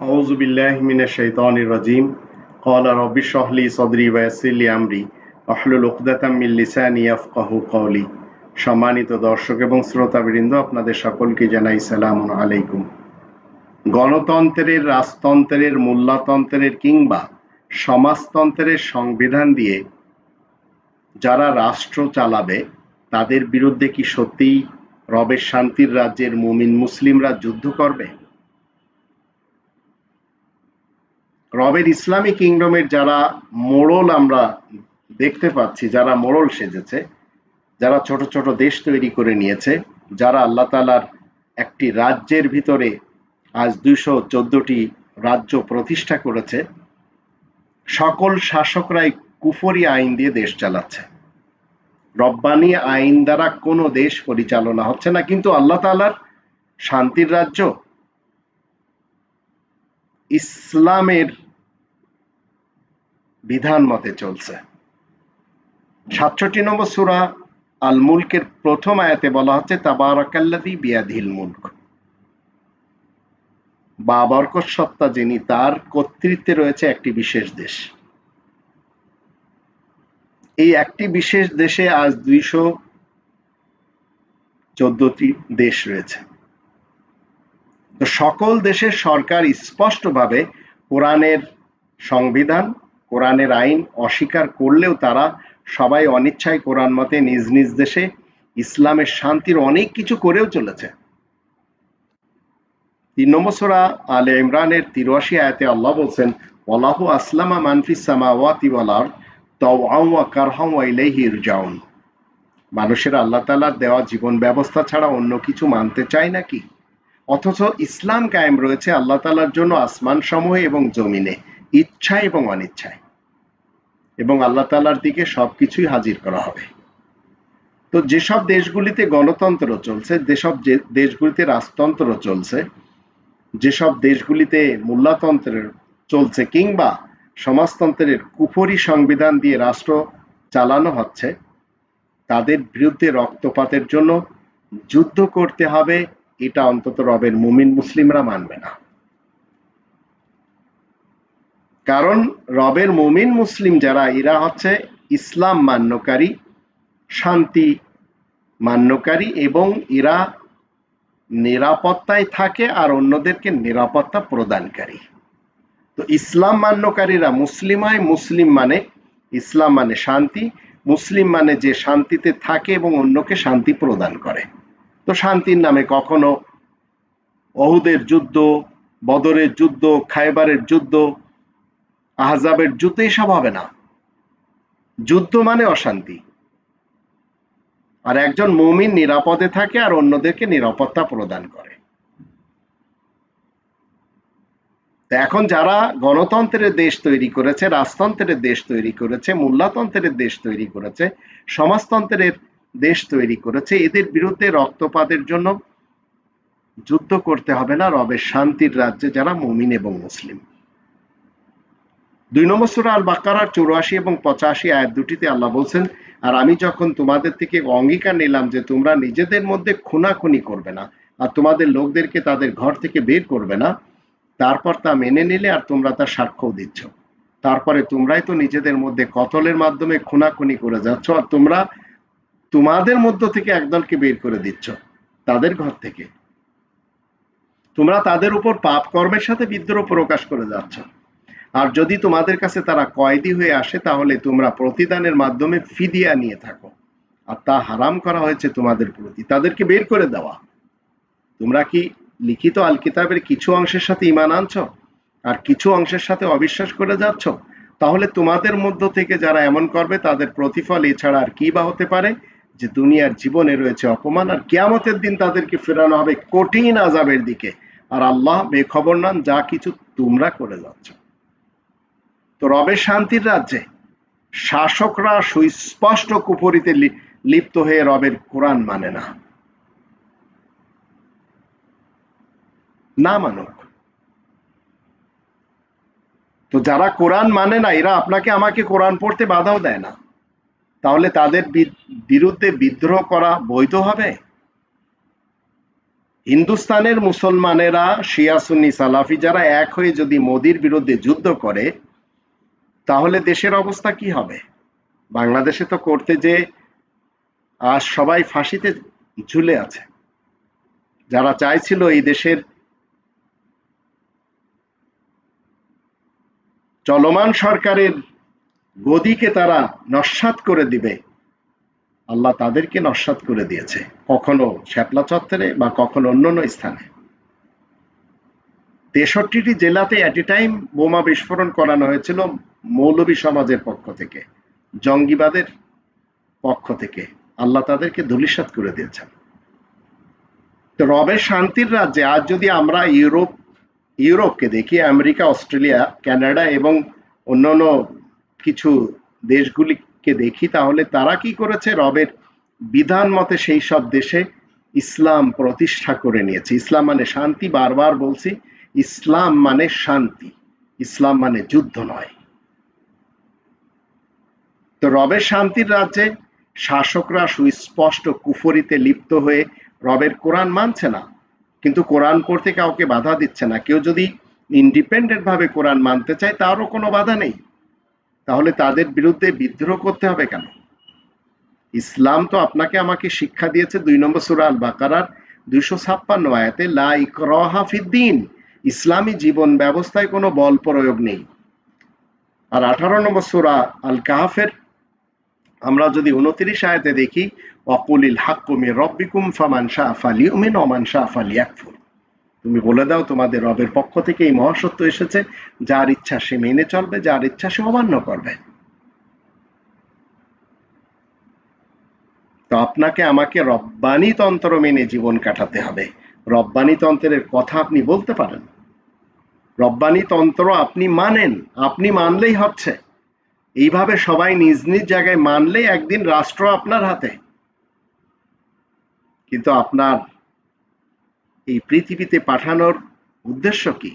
أعوذ بالله من الشيطان الرجيم قال رب اشرح لي صدري ويسر لي أمري واحلل عقدة من লিসানি ইয়াফকাহু কওলি সম্মানিত দর্শক এবং শ্রোতাবৃন্দ আপনাদের সকলকে জানাই সালাম আলাইকুম গণতন্ত্রের রাজতন্ত্রের মূল্যতন্ত্রের কিংবা সমাজতন্ত্রের সংবিধান দিয়ে যারা রাষ্ট্র চালাবে তাদের বিরুদ্ধে কি সত্যিই রবের শান্তির রাজ্যের মুমিন মুসলিমরা যুদ্ধ করবে রবের ইসলামী কিংডমের যারা মোড়ল আমরা দেখতে পাচ্ছি, যারা মোড়ল সেজেছে, যারা ছোট ছোট দেশ তৈরি করে নিয়েছে, যারা আল্লাহ তালার একটি রাজ্যের ভিতরে আজ দুইশো চোদ্দটি রাজ্য প্রতিষ্ঠা করেছে, সকল শাসকরাই কুফরি আইন দিয়ে দেশ চালাচ্ছে। রব্বানি আইন দ্বারা কোনো দেশ পরিচালনা হচ্ছে না, কিন্তু আল্লাহ তালার শান্তির রাজ্য। ইসলামের বিধান মতে চলছে। সাতষট্টি নম্বর সুরা আল মুলকের প্রথম আয়াতে বলা হচ্ছে তাবারাকাল্লাদি বিয়াধিল মুলক। বা বরকত সত্তা যিনি, তার কর্তৃত্বে রয়েছে একটি বিশেষ দেশ। এই একটি বিশেষ দেশে আজ দুইশো চোদ্দটি দেশ রয়েছে। তো সকল দেশের সরকার স্পষ্টভাবে কোরআনের সংবিধান কোরআনের আইন অস্বীকার করলেও তারা সবাই অনিচ্ছায় কোরআন মতে নিজ নিজ দেশে ইসলামের শান্তির অনেক কিছু করেও চলেছে। তিন নম্বর সোরা আলে ইমরানের তিরাশি আয়াতে আল্লাহ বলছেন, ওয়ালাহু আসলামা মানফিস সামাওয়াতি ওয়াল আরদ কারহাম ওয়া ইলাইহি ইরজাউন মানুষের আল্লাহ তাআলার দেওয়া জীবন ব্যবস্থা ছাড়া অন্য কিছু মানতে চায় নাকি? অথচ ইসলাম কায়েম রয়েছে আল্লাহ তাআলার জন্য আসমান সমূহে এবং জমিনে। ইচ্ছায় এবং অনিচ্ছায়। এবং আল্লাহ তালার দিকে সবকিছুই হাজির করা হবে। তো যেসব দেশগুলিতে গণতন্ত্র চলছে, যেসব দেশগুলিতে রাজতন্ত্র চলছে, যেসব দেশগুলিতে মূল্যতন্ত্রের চলছে কিংবা সমাজতন্ত্রের কুফরি সংবিধান দিয়ে রাষ্ট্র চালানো হচ্ছে, তাদের বিরুদ্ধে রক্তপাতের জন্য যুদ্ধ করতে হবে, এটা অন্তত রবের মুমিন মুসলিমরা মানবে না। কারণ রবের মুমিন মুসলিম যারা, এরা হচ্ছে ইসলাম মান্যকারী, শান্তি মান্যকারী এবং এরা নিরাপত্তায় থাকে আর অন্যদেরকে নিরাপত্তা প্রদানকারী। তো ইসলাম মান্যকারীরা মুসলিমায় মুসলিম মানে ইসলাম মানে শান্তি, মুসলিম মানে যে শান্তিতে থাকে এবং অন্যকে শান্তি প্রদান করে। তো শান্তির নামে কখনো অহুদের যুদ্ধ, বদরের যুদ্ধ খাইবারের যুদ্ধ আহজাবের যুদ্ধ এসব হবে না। যুদ্ধ মানে অশান্তি। আর একজন মুমিন নিরাপদে থাকে আর অন্যদেরকে নিরাপত্তা প্রদান করে। এখন যারা গণতন্ত্রের দেশ তৈরি করেছে, রাজতন্ত্রের দেশ তৈরি করেছে মূল্যতন্ত্রের দেশ তৈরি করেছে, সমাজতন্ত্রের দেশ তৈরি করেছে, এদের বিরুদ্ধে রক্তপাতের জন্য যুদ্ধ করতে হবে না। রবের শান্তির রাজ্যে যারা মুমিন এবং মুসলিম। দুই নম্বর সুরা আল বাকারার চৌরাশি এবং পঁচাশি আয়াত দুটিতে আল্লাহ বলছেন, আর আমি যখন তোমাদের থেকে অঙ্গীকার নিলাম যে তোমরা নিজেদের মধ্যে খুনাখুনি করবে না আর তোমাদের লোকদেরকে তাদের ঘর থেকে বের করবে না, তারপর তা মেনে নিলে আর তোমরা তার সাক্ষ্য দিচ্ছ। তারপরে তোমরাই তো নিজেদের মধ্যে কতলের মাধ্যমে খুনাখুনি করে যাচ্ছ আর তোমরা তোমাদের মধ্য থেকে একদলকে বের করে দিচ্ছ তাদের ঘর থেকে। তোমরা তাদের উপর পাপ কর্মের সাথে বিদ্রোহ প্রকাশ করে যাচ্ছ। আর যদি তোমাদের কাছে তারা কয়েদি হয়ে আসে, তাহলে তোমরা প্রতিদানের মাধ্যমে ফিদিয়া নিয়ে থাকো। আর তা হারাম করা হয়েছে তোমাদের প্রতি। তাদেরকে বের করে দেওয়া। তোমরা কি লিখিত আল কিতাবের কিছু অংশের সাথে ইমান আনছ? আর কিছু অংশের সাথে অবিশ্বাস করে যাচ্ছ? তাহলে তোমাদের মধ্য থেকে যারা এমন করবে, তাদের প্রতিফল এছাড়া আর কি বা হতে পারে? যে দুনিয়ার জীবনে রয়েছে অপমান, আর কেয়ামতের দিন তাদেরকে ফেরানো হবে কঠিন আজাবের দিকে। আর আল্লাহ বেখবর নন, যা কিছু তোমরা করে যাচ্ছ। তো রবের শান্তির রাজ্যে শাসকরা সুস্পষ্ট কুপরিতে লিপ্ত হয়ে রবের কোরআন মানে না। না মানুক। তো যারা কোরআন মানে না, এরা আপনাকে আমাকে কোরআন পড়তে বাধাও দেয় না। তাহলে তাদের বিরুদ্ধে বিদ্রোহ করা বৈধ হবে? হিন্দুস্তানের মুসলমানেরা শিয়া সুন্নি সালাফি যারা এক হয়ে যদি মোদির বিরুদ্ধে যুদ্ধ করে তাহলে দেশের অবস্থা কি হবে? বাংলাদেশে তো করতে যে আজ সবাই ফাঁসিতে ঝুলে আছে। যারা চাইছিল এই দেশের চলমান সরকারের গদিকে তারা নস্বাত করে দিবে, আল্লাহ তাদেরকে নস্বাত করে দিয়েছে। কখনো শ্যাপলা চত্বরে বা কখনো অন্য অন্য স্থানে। তেষট্টিটি জেলাতে অ্যাট এ টাইম বোমা বিস্ফোরণ করানো হয়েছিল মৌলবী সমাজের পক্ষ থেকে, জঙ্গিবাদের পক্ষ থেকে। আল্লাহ তাদেরকে ধুলিসাত করে দিয়েছেন। তো রবের শান্তির রাজ্যে আজ যদি আমরা ইউরোপ, ইউরোপকে দেখি, আমেরিকা, অস্ট্রেলিয়া, কানাডা এবং অন্যান্য কিছু দেশগুলিকে দেখি, তাহলে তারা কি করেছে? রবের বিধান মতে সেই সব দেশে ইসলাম প্রতিষ্ঠা করে নিয়েছে। ইসলাম মানে শান্তি, বারবার বলছি ইসলাম মানে শান্তি, ইসলাম মানে যুদ্ধ নয়। তো রবের শান্তির রাজ্যে শাসকরা সুস্পষ্ট কুফরিতে লিপ্ত হয়ে রবের কোরআন মানছে না। কিন্তু কোরআন পড়তে কাউকে বাধা দিচ্ছে না। কেউ যদি ইন্ডিপেন্ডেন্ট ভাবে কোরআন মানতে চায়, তারও কোনো বাধা নেই। তাহলে তাদের বিরুদ্ধে বিদ্রোহ করতে হবে কেন? ইসলাম তো আপনাকে আমাকে শিক্ষা দিয়েছে দুই নম্বর সুরা আল বাকারার দুইশো ছাপ্পান্ন আয়াতে, লা ইকরাহা ফিদ্দিন ইসলামী জীবন ব্যবস্থায় কোনো বল প্রয়োগ নেই। আর আঠারো নম্বর সুরা আল কাহাফের আমরা যদি উনত্রিশ আয়াতে দেখি, অকুলিল হাক্কুমি রব্বিকুম ফামান শাহ ফালি উমিন অমান শাহ ফালি একফুর তুমি বলে দাও, তোমাদের রবের পক্ষ থেকে এই মহাসত্য এসেছে, যার ইচ্ছা সে মেনে চলবে, যার ইচ্ছা সে অমান্য করবে। তো আপনাকে, আমাকে রব্বানি তন্ত্র মেনে জীবন কাটাতে হবে। রব্বানি তন্ত্রের কথা আপনি বলতে পারেন। রব্বানি তন্ত্র আপনি মানেন, আপনি মানলেই হচ্ছে। এইভাবে সবাই নিজ নিজ জায়গায় মানলে একদিন রাষ্ট্র আপনার হাতে। কিন্তু আপনার এই পৃথিবীতে পাঠানোর উদ্দেশ্য কি?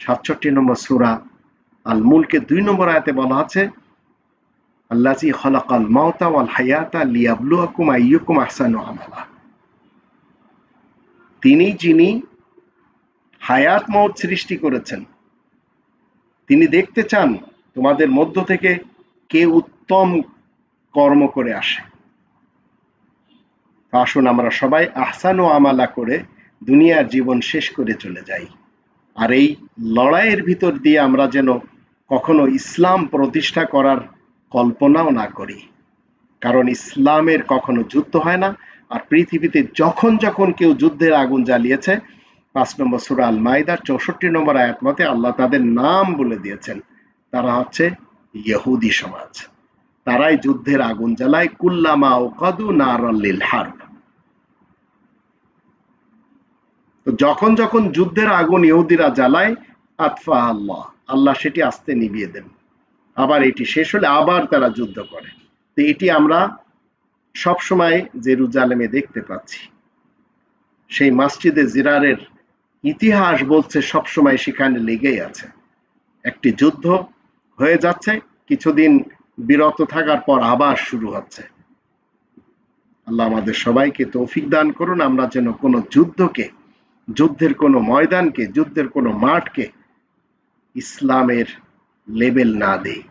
সাতষট্টি নম্বর সুরা আল মুলকে দুই নম্বর আয়াতে বলা আছে আল্লাজি খলাকাল মাওতা ওয়াল হায়াতা লিয়াবলুয়াকুম আইয়ুকুম আহসানু আমালা। তিনি, যিনি হায়াত মৌত সৃষ্টি করেছেন। তিনি দেখতে চান তোমাদের মধ্য থেকে কে উত্তম কর্ম করে আসে। আসুন আমরা সবাই আহসান ও আমালা করে দুনিয়ার জীবন শেষ করে চলে যাই। আর এই লড়াইয়ের ভিতর দিয়ে আমরা যেন কখনো ইসলাম প্রতিষ্ঠা করার কল্পনাও না করি। কারণ ইসলামের কখনো যুদ্ধ হয় না, আর পৃথিবীতে যখন যখন কেউ যুদ্ধের আগুন জ্বালিয়েছে পাঁচ নম্বর সুরা আল মাইদার চৌষট্টি নম্বর আয়াত মতে আল্লাহ তাদের নাম বলে দিয়েছেন। তারা হচ্ছে ইহুদি সমাজ। তারাই যুদ্ধের আগুন জ্বালায়, কুল্লামা ও কদু নারল্লিল হার্ব। তো যখন যখন যুদ্ধের আগুন ইহুদিরা জ্বালায়, আতফা আল্লাহ আল্লাহ সেটি আস্তে নিভিয়ে দেন। আবার এটি শেষ হলে আবার তারা যুদ্ধ করে। তো এটি আমরা সবসময় জেরুজালেমে দেখতে পাচ্ছি। সেই মসজিদে জিরারের ইতিহাস বলছে সবসময় সেখানে লেগেই আছে। একটি যুদ্ধ হয়ে যাচ্ছে, কিছুদিন বিরত থাকার পর আবার শুরু হচ্ছে। আল্লাহ আমাদের সবাইকে তৌফিক দান করুন, আমরা যেন কোনো যুদ্ধকে, যুদ্ধের কোনো ময়দানকে, যুদ্ধের কোনো মাঠকে ইসলামের লেবেল না দেই।